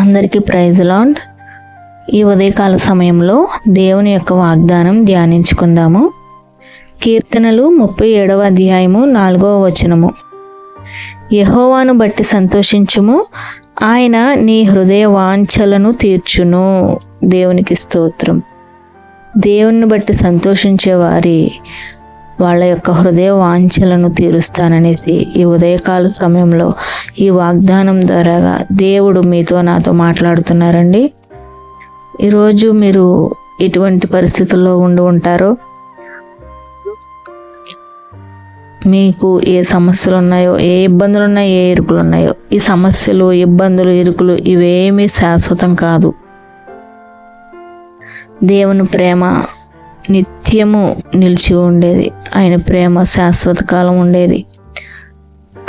అందరికీ praise land ఈ ఉదయకాల సమయంలో దేవుని యొక్క వాగ్దానం ధ్యానించుకుందాము. కీర్తనలు ముప్పై ఏడవ అధ్యాయము నాలుగవ వచనము. యహోవాను బట్టి సంతోషించుము. ఆయన నీ హృదయ వాంఛలను తీర్చును. దేవునికి స్తోత్రం. దేవుని బట్టి సంతోషించే వారి వాళ్ళ యొక్క హృదయ వాంఛలను తీరుస్తాననేసి ఈ ఉదయకాల సమయంలో ఈ వాగ్దానం ద్వారాగా దేవుడు మీతో నాతో మాట్లాడుతున్నారండి. ఈరోజు మీరు ఎటువంటి పరిస్థితుల్లో ఉండి ఉంటారో మీకు ఏ సమస్యలు ఉన్నాయో ఏ ఇబ్బందులు ఉన్నాయో ఏ ఇరుకులు ఉన్నాయో ఈ సమస్యలు ఇబ్బందులు ఇరుకులు ఇవేమీ శాశ్వతం కాదు. దేవుని ప్రేమ నిత్యము నిలిచి ఉండేది. ఆయన ప్రేమ శాశ్వత కాలం ఉండేది.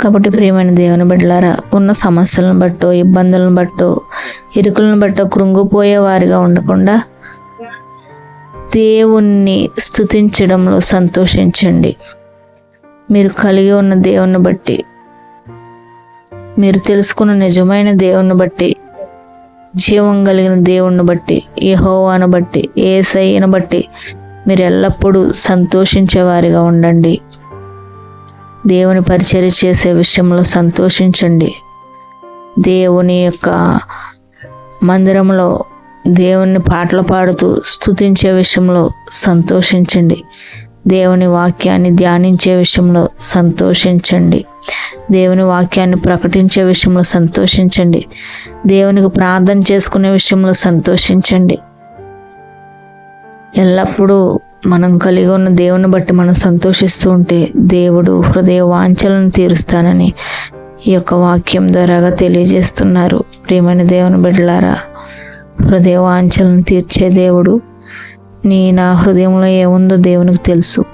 కాబట్టి ప్రియమైన దేవుని బిడ్డలారా ఉన్న సమస్యలను బట్టో ఇబ్బందులను బట్టో ఇరుకులను బట్టో కృంగిపోయే వారిగా ఉండకుండా దేవుణ్ణి స్థుతించడంలో సంతోషించండి. మీరు కలిగి ఉన్న దేవుని బట్టి మీరు తెలుసుకున్న నిజమైన దేవుని బట్టి జీవం కలిగిన దేవుణ్ణి బట్టి యహోవాను బట్టి ఏసయ్యను బట్టి మీరు ఎల్లప్పుడూ సంతోషించేవారిగా ఉండండి. దేవుని పరిచర్య చేసే విషయంలో సంతోషించండి. దేవుని యొక్క మందిరంలో దేవుని పాటలు పాడుతూ స్తుతించే విషయంలో సంతోషించండి. దేవుని వాక్యాన్ని ధ్యానించే విషయంలో సంతోషించండి. దేవుని వాక్యాన్ని ప్రకటించే విషయంలో సంతోషించండి. దేవునికి ప్రార్థన చేసుకునే విషయంలో సంతోషించండి. ఎల్లప్పుడూ మనం కలిగి ఉన్న దేవుని బట్టి మనం సంతోషిస్తూ ఉంటే దేవుడు హృదయ వాంఛలను తీరుస్తానని ఈ యొక్క వాక్యం ద్వారాగా తెలియజేస్తున్నారు. ప్రియమైన దేవుని బిడ్డలారా హృదయ వాంఛలను తీర్చే దేవుడు నీ నా హృదయంలో ఏముందో దేవునికి తెలుసు.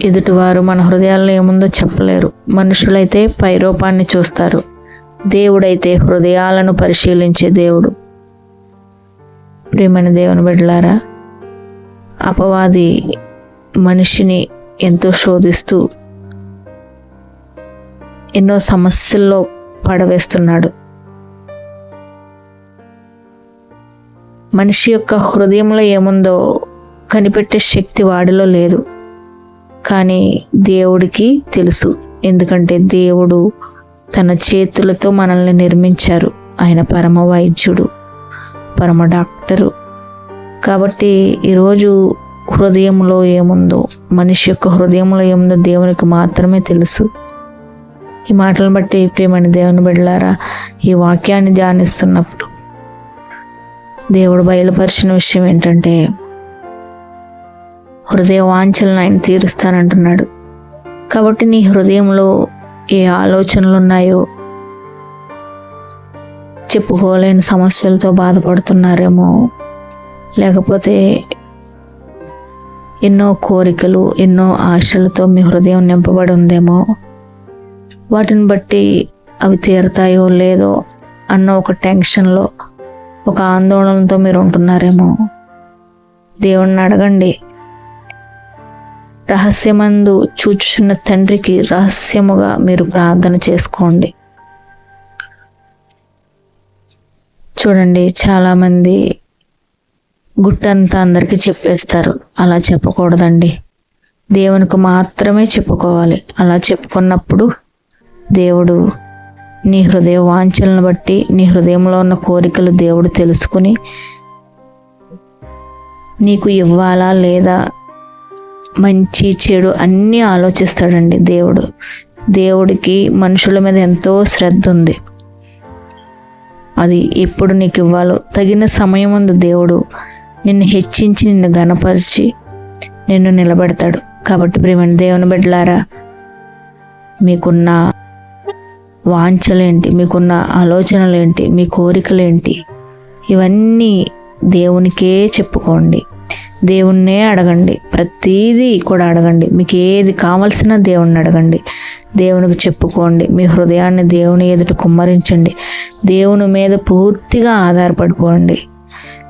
ఎదుటివారు మన హృదయాల్లో ఏముందో చెప్పలేరు. మనుషులైతే పైరూపాన్ని చూస్తారు. దేవుడైతే హృదయాలను పరిశీలించే దేవుడు. ప్రియమైన దేవుని బిడ్డలారా అపవాది మనిషిని ఎంతో శోధిస్తూ ఎన్నో సమస్యల్లో పడవేస్తున్నాడు. మనిషి యొక్క హృదయంలో ఏముందో కనిపెట్టే శక్తి వాడిలో లేదు. కానీ దేవుడికి తెలుసు. ఎందుకంటే దేవుడు తన చేతులతో మనల్ని నిర్మించారు. ఆయన పరమ వైద్యుడు. పరమ డాక్టరు. కాబట్టి ఈరోజు హృదయంలో ఏముందో మనిషి యొక్క హృదయంలో ఏముందో దేవునికి మాత్రమే తెలుసు. ఈ మాటలను బట్టి ప్రియమైన దేవుని బిడ్డలారా ఈ వాక్యాన్ని ధ్యానిస్తున్నప్పుడు దేవుడు బయలుపరిచిన విషయం ఏంటంటే హృదయ వాంఛలను ఆయన తీరుస్తానంటున్నాడు. కాబట్టి నీ హృదయంలో ఏ ఆలోచనలు ఉన్నాయో చెప్పుకోలేని సమస్యలతో బాధపడుతున్నారేమో. లేకపోతే ఎన్నో కోరికలు ఎన్నో ఆశలతో మీ హృదయం నింపబడి ఉందేమో. వాటిని బట్టి అవి తీరుతాయో లేదో అన్న ఒక టెన్షన్లో ఒక ఆందోళనతో మీరు ఉంటున్నారేమో. దేవుణ్ణి అడగండి. రహస్యమందు చూచుచున్న తండ్రికి రహస్యముగా మీరు ప్రార్థన చేసుకోండి. చూడండి చాలామంది గుట్టంతా అందరికీ చెప్పేస్తారు అలా చెప్పకూడదండి. దేవునికి మాత్రమే చెప్పుకోవాలి. అలా చెప్పుకున్నప్పుడు దేవుడు నీ హృదయ వాంఛలను బట్టి నీ హృదయంలో ఉన్న కోరికలు దేవుడు తెలుసుకుని నీకు ఇవ్వాలా లేదా మంచి చెడు అన్నీ ఆలోచిస్తాడండి దేవుడు. దేవుడికి మనుషుల మీద ఎంతో శ్రద్ధ ఉంది. అది ఎప్పుడు నీకు ఇవ్వాలో తగిన సమయం దేవుడు నిన్ను హెచ్చించి నిన్ను గణపరిచి నిన్ను నిలబెడతాడు. కాబట్టి ప్రేమని దేవుని బిడ్డలారా మీకున్న వాంఛలేంటి మీకున్న ఆలోచనలేంటి మీ కోరికలేంటి ఇవన్నీ దేవునికే చెప్పుకోండి. దేవుణ్ణే అడగండి. ప్రతీదీ కూడా అడగండి. మీకు ఏది కావలసిన దేవుణ్ణి అడగండి. దేవునికి చెప్పుకోండి. మీ హృదయాన్ని దేవుని ఎదుట కుమ్మరించండి. దేవుని మీద పూర్తిగా ఆధారపడిపోండి.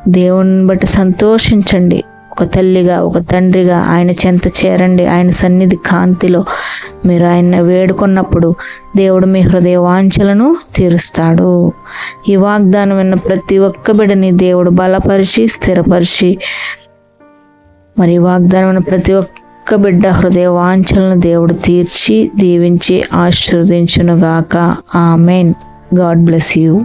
దేవుని బట్టి సంతోషించండి. ఒక ఒక తల్లిగా ఒక తండ్రిగా ఆయన చెంత చేరండి. ఆయన సన్నిధి కాంతిలో మీరు ఆయన వేడుకున్నప్పుడు దేవుడు మీ హృదయ వాంఛలను తీరుస్తాడు. ఈ వాగ్దానం విన్న ప్రతి ఒక్క బిడ్డని దేవుడు బలపరిచి స్థిరపరిచి మరి వాగ్దానమైన ప్రతి ఒక్క బిడ్డ హృదయ వాంఛలను దేవుడు తీర్చి దీవించి ఆశీర్వదించునుగాక. ఆమెన్. God bless you.